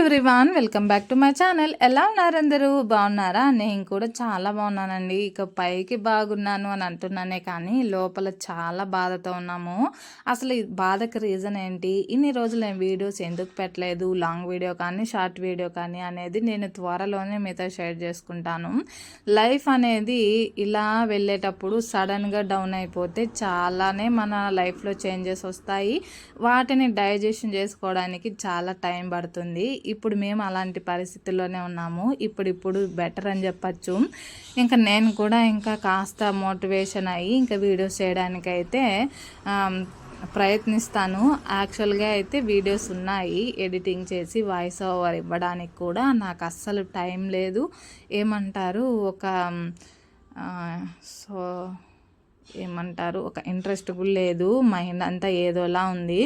Everyone welcome back to my channel ఎలా ఉన్నారు అందరూ? బాగున్నారా? నేను కూడా చాలా బాగున్నానండి. ఇక పైకి బాగున్నాను అని అంటున్నానే కానీ లోపల చాలా బాధతో ఉన్నాము. అసలు ఈ బాధకు రీజన్ ఏంటి? ఇన్ని రోజులు నేను వీడియోస్ ఎందుకు పెట్టలేదు? లాంగ్ వీడియో కానీ షార్ట్ వీడియో కానీ అనేది నేను త్వరలోనే మీతో షేర్ చేసుకుంటాను. లైఫ్ అనేది ఇలా వెళ్ళేటప్పుడు సడన్గా డౌన్ అయిపోతే చాలానే మన లైఫ్లో చేంజెస్ వస్తాయి. వాటిని డైజెషన్ చేసుకోవడానికి చాలా టైం పడుతుంది. ఇప్పుడు మేము అలాంటి పరిస్థితుల్లోనే ఉన్నాము. ఇప్పుడు ఇప్పుడు బెటర్ అని చెప్పచ్చు. ఇంకా నేను కూడా ఇంకా కాస్త మోటివేషన్ అయ్యి ఇంకా వీడియోస్ చేయడానికైతే ప్రయత్నిస్తాను. యాక్చువల్గా అయితే వీడియోస్ ఉన్నాయి. ఎడిటింగ్ చేసి వాయిస్ ఓవర్ ఇవ్వడానికి కూడా నాకు అస్సలు టైం లేదు. ఏమంటారు? ఒక సో ఏమంటారు ఒక ఇంట్రెస్ట్ కూడా లేదు మైండ్ అంతా ఏదోలా ఉంది.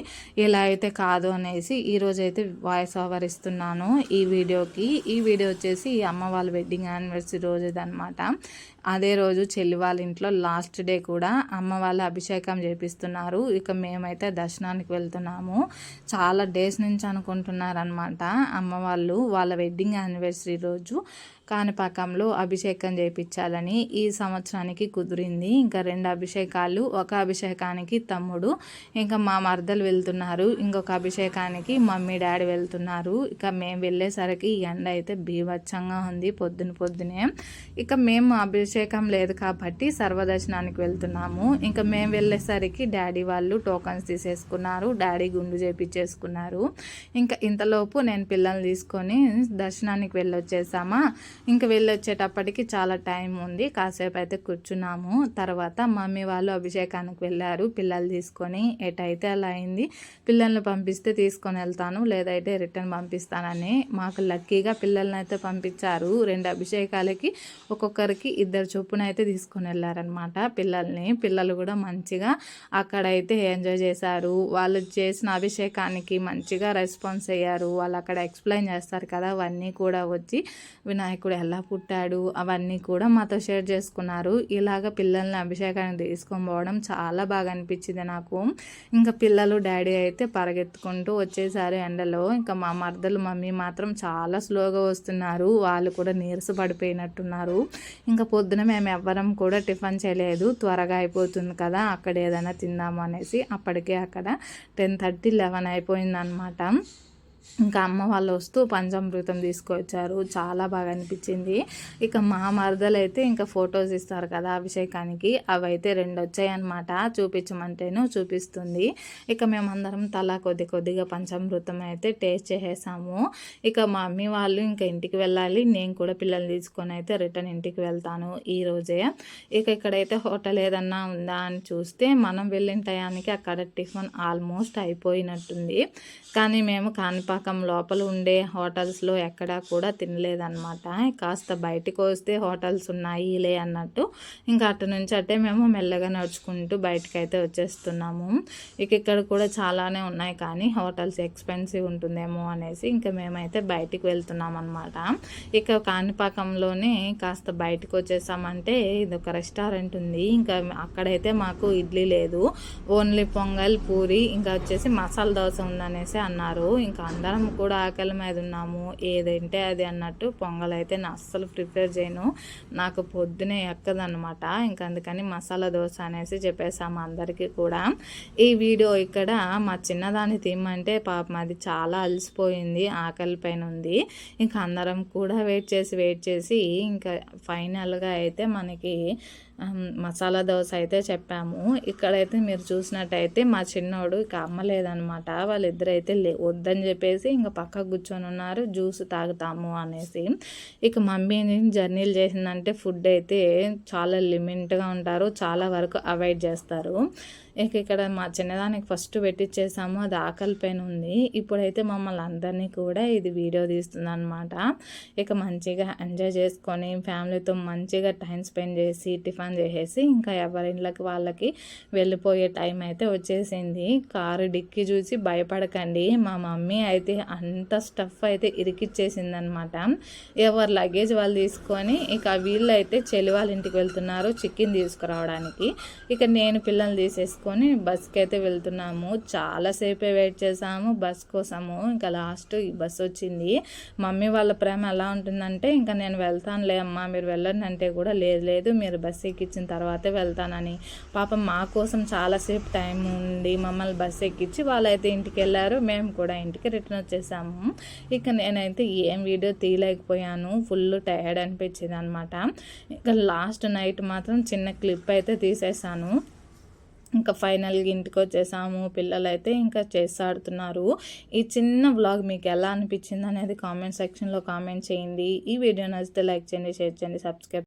ఇలా అయితే కాదు అనేసి ఈరోజు అయితే వాయిస్ ఓవర్ ఇస్తున్నాను ఈ వీడియోకి. ఈ వీడియో వచ్చేసి ఈ అమ్మ వాళ్ళ వెడ్డింగ్ యానివర్సరీ రోజు అనమాట అదే రోజు చెల్లి వాళ్ళ ఇంట్లో లాస్ట్ డే కూడా అమ్మ వాళ్ళ అభిషేకం చేపిస్తున్నారు. ఇక మేమైతే దర్శనానికి వెళ్తున్నాము. చాలా డేస్ నుంచి అనుకుంటున్నారనమాట అమ్మ వాళ్ళు వాళ్ళ వెడ్డింగ్ యానివర్సరీ రోజు. కాణిపాకంలో అభిషేకం చేయించాలని ఈ సంవత్సరానికి కుదిరింది. ఇంకా రెండు అభిషేకాలు ఒక అభిషేకానికి తమ్ముడు ఇంకా మా మరదలు వెళ్తున్నారు. ఇంకొక అభిషేకానికి మమ్మీ డాడీ వెళ్తున్నారు. ఇక మేము వెళ్ళేసరికి ఎండ అయితే బీభత్సంగా ఉంది పొద్దున పొద్దునే. ఇక మేము అభిషేకం లేదు కాబట్టి సర్వదర్శనానికి వెళ్తున్నాము. ఇంకా మేము వెళ్ళేసరికి డాడీ వాళ్ళు టోకన్స్ తీసేసుకున్నారు డాడీ గుండు చేపించేసుకున్నారు. ఇంకా ఇంతలోపు నేను పిల్లల్ని తీసుకొని దర్శనానికి వెళ్ళొచ్చేసామా? ఇంకా వెళ్ళొచ్చేటప్పటికి చాలా టైం ఉంది. కాసేపు అయితే కూర్చున్నాము. తర్వాత మమ్మీ వాళ్ళు అభిషేకానికి వెళ్ళారు. పిల్లలు తీసుకొని ఎటైతే అలా అయింది. పిల్లల్ని పంపిస్తే తీసుకొని వెళ్తాను. లేదైతే రిటర్న్ పంపిస్తానని మాకు లక్కీగా పిల్లల్ని అయితే పంపించారు. రెండు అభిషేకాలకి ఒక్కొక్కరికి ఇద్దరు చొప్పున అయితే తీసుకొని వెళ్ళారనమాట పిల్లల్ని. పిల్లలు కూడా మంచిగా అక్కడైతే ఎంజాయ్ చేశారు. వాళ్ళు చేసిన అభిషేకానికి మంచిగా రెస్పాన్స్ అయ్యారు. వాళ్ళు అక్కడ ఎక్స్ప్లెయిన్ చేస్తారు కదా అవన్నీ కూడా వచ్చి వినాయక అభిషేకుడు ఎలా పుట్టాడు అవన్నీ కూడా మాతో షేర్ చేసుకున్నారు. ఇలాగ పిల్లల్ని అభిషేకానికి తీసుకొని పోవడం చాలా బాగా అనిపించింది నాకు. ఇంకా పిల్లలు డాడీ అయితే పరిగెత్తుకుంటూ వచ్చేసారు ఎండలో. ఇంకా మా మర్దలు మమ్మీ మాత్రం చాలా స్లోగా వస్తున్నారు. వాళ్ళు కూడా నీరస పడిపోయినట్టున్నారు. ఇంకా పొద్దున మేము ఎవ్వరం కూడా టిఫిన్ చేయలేదు. త్వరగా అయిపోతుంది కదా అక్కడ ఏదైనా తిందాము అనేసి అప్పటికే అక్కడ టెన్ థర్టీ లెవెన్ అయిపోయిందనమాట ఇంకా అమ్మ వాళ్ళు వస్తూ పంచామృతం తీసుకొచ్చారు. చాలా బాగా అనిపించింది. ఇక మా మరదలు అయితే ఇంకా ఫొటోస్ ఇస్తారు కదా అభిషేకానికి. అవి అయితే రెండు వచ్చాయన్నమాట. చూపించమంటేను చూపిస్తుంది. ఇక మేమందరం తలా కొద్ది కొద్దిగా పంచామృతం అయితే టేస్ట్ చేసేసాము. ఇక మా మమ్మీ వాళ్ళు ఇంకా ఇంటికి వెళ్ళాలి. నేను కూడా పిల్లల్ని తీసుకొని అయితే రిటర్న్ ఇంటికి వెళ్తాను ఈ రోజే. ఇక ఇక్కడైతే హోటల్ ఏదన్నా ఉందా అని చూస్తే మనం వెళ్ళిన టయానికి అక్కడ టిఫిన్ ఆల్మోస్ట్ అయిపోయినట్టుంది. కానీ మేము కాణిపాక పాకం లోపల ఉండే హోటల్స్లో ఎక్కడా కూడా తినలేదన్నమాట. కాస్త బయటకు వస్తే హోటల్స్ ఉన్నాయి లే అన్నట్టు. ఇంకా అటు నుంచి అట్టే మేము మెల్లగా నడుచుకుంటూ బయటకు అయితే వచ్చేస్తున్నాము. ఇక ఇక్కడ కూడా చాలానే ఉన్నాయి కానీ హోటల్స్ ఎక్స్పెన్సివ్ ఉంటుందేమో అనేసి ఇంకా మేమైతే బయటికి వెళ్తున్నాం అనమాట ఇక కాణిపాకంలోనే కాస్త బయటకు వచ్చేసామంటే ఇది ఒక రెస్టారెంట్ ఉంది. ఇంకా అక్కడైతే మాకు ఇడ్లీ లేదు. ఓన్లీ పొంగల్ పూరి ఇంకా వచ్చేసి మసాలా దోశ ఉందనేసి అన్నారు. ఇంకా అందరం కూడా ఆకలి మీద ఉన్నాము. ఏదంటే అది అన్నట్టు పొంగల్ అయితే నేను అస్సలు ప్రిపేర్ చేయను. నాకు పొద్దునే ఎక్కదనమాట ఇంకా అందుకని మసాలా దోశ అనేసి చెప్పేసాము అందరికీ కూడా. ఈ వీడియో ఇక్కడ మా చిన్నదాన్ని అంటే పాపం అది చాలా అలసిపోయింది ఆకలి పైన ఉంది. ఇంకా అందరం కూడా వెయిట్ చేసి వెయిట్ చేసి ఇంకా ఫైనల్గా అయితే మనకి మసాలా దోశ అయితే చెప్పాము. ఇక్కడైతే మీరు చూసినట్టయితే మా చిన్నోడు ఇక అమ్మలేదనమాట వాళ్ళిద్దరైతే లే వద్దని చెప్పేసి ఇంకా పక్క కూర్చొని ఉన్నారు జ్యూస్ తాగుతాము అనేసి. ఇక మమ్మీని జర్నీలు చేసిందంటే ఫుడ్ అయితే చాలా లిమిట్గా ఉంటారు చాలా వరకు అవాయిడ్ చేస్తారు. ఇక ఇక్కడ మా చిన్నదానికి ఫస్ట్ పెట్టించేసాము అది ఆకలి పైన ఉంది. ఇప్పుడైతే మమ్మల్ని అందరినీ కూడా ఇది వీడియో తీస్తుంది అనమాట ఇక మంచిగా ఎంజాయ్ చేసుకొని ఫ్యామిలీతో మంచిగా టైం స్పెండ్ చేసి టిఫిన్ టిఫిన్ చేసేసి ఇంకా ఎవరి ఇళ్ళకి వాళ్ళకి వెళ్ళిపోయే టైం అయితే వచ్చేసింది. కారు డిక్కి చూసి భయపడకండి. మా మమ్మీ అయితే అంత స్టఫ్ అయితే ఇరికిచ్చేసింది అనమాట ఎవరి లగేజ్ వాళ్ళు తీసుకొని ఇక వీళ్ళు అయితే చెల్లి వాళ్ళ ఇంటికి వెళ్తున్నారు చికెన్ తీసుకురావడానికి. ఇక నేను పిల్లల్ని తీసేసుకొని బస్కి అయితే వెళ్తున్నాము. చాలాసేపే వెయిట్ చేసాము బస్ కోసము. ఇంకా లాస్ట్ ఈ బస్ వచ్చింది. మమ్మీ వాళ్ళ ప్రేమ ఎలా ఉంటుందంటే ఇంకా నేను వెళ్తానులే అమ్మా మీరు వెళ్ళండి అంటే కూడా లేదు లేదు మీరు బస్సు బస్ ఇచ్చిన తర్వాతే వెళ్తానని. పాపం మా కోసం చాలాసేపు టైం ఉండి మమ్మల్ని బస్ ఎక్కించి వాళ్ళైతే ఇంటికి వెళ్ళారు. మేము కూడా ఇంటికి రిటర్న్ వచ్చేసాము. ఇక నేనైతే ఏం వీడియో తీయలేకపోయాను. ఫుల్ టైర్డ్ అనిపించింది అనమాట ఇక లాస్ట్ నైట్ మాత్రం చిన్న క్లిప్ అయితే తీసేసాను. ఇంకా ఫైనల్గా ఇంటికి వచ్చేసాము. పిల్లలు అయితే ఇంకా చేసి ఆడుతున్నారు. ఈ చిన్న బ్లాగ్ మీకు ఎలా అనిపించింది అనేది కామెంట్ సెక్షన్లో కామెంట్ చేయండి. ఈ వీడియో నచ్చితే లైక్ చేయండి షేర్ చేయండి సబ్స్క్రైబ్